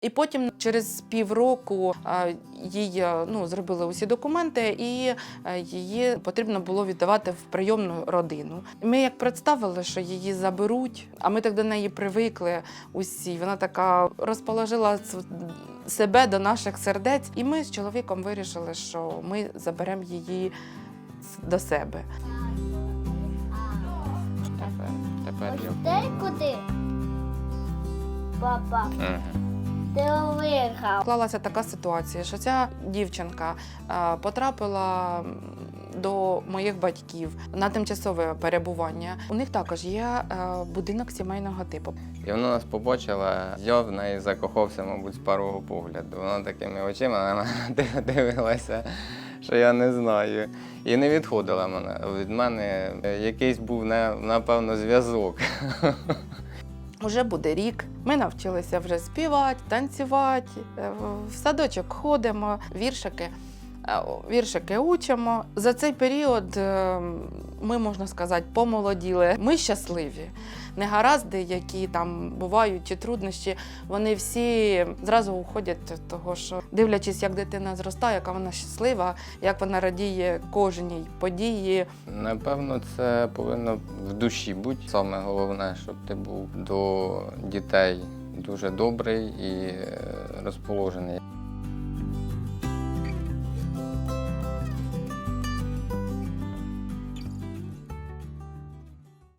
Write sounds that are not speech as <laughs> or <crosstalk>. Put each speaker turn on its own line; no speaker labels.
І потім через півроку їй ну, зробили усі документи, і е, її потрібно було віддавати в прийомну родину. Ми як представили, що її заберуть, а ми так до неї привикли усі. Вона така розположила себе до наших сердець, і ми з чоловіком вирішили, що ми заберемо її до себе.
Тепер, тепер я.
де куди? Папа,
Мгм.
Ти виграв.
Склалася така ситуація, що ця дівчинка е, потрапила до моїх батьків на тимчасове перебування. У них також є е, будинок сімейного типу.
І вона нас побачила, я в неї закохався, мабуть, з першого погляду. Вона такими очима на мене <laughs> дивилася, що я не знаю. І не відходила мене. Від мене якийсь був, не- напевно, зв'язок. <laughs>
Уже буде рік. Ми навчилися вже співати, танцювати, е, в садочок ходимо, віршики. Е, Віршики учимо. За цей період е, ми, можна сказати, помолоділи. Ми щасливі. Негаразди, які там бувають, чи труднощі, вони всі зразу уходять того, що дивлячись, як дитина зростає, яка вона щаслива, як вона радіє кожній події.
Напевно, це повинно в душі бути. Саме головне, щоб ти був до дітей дуже добрий і е, розположений.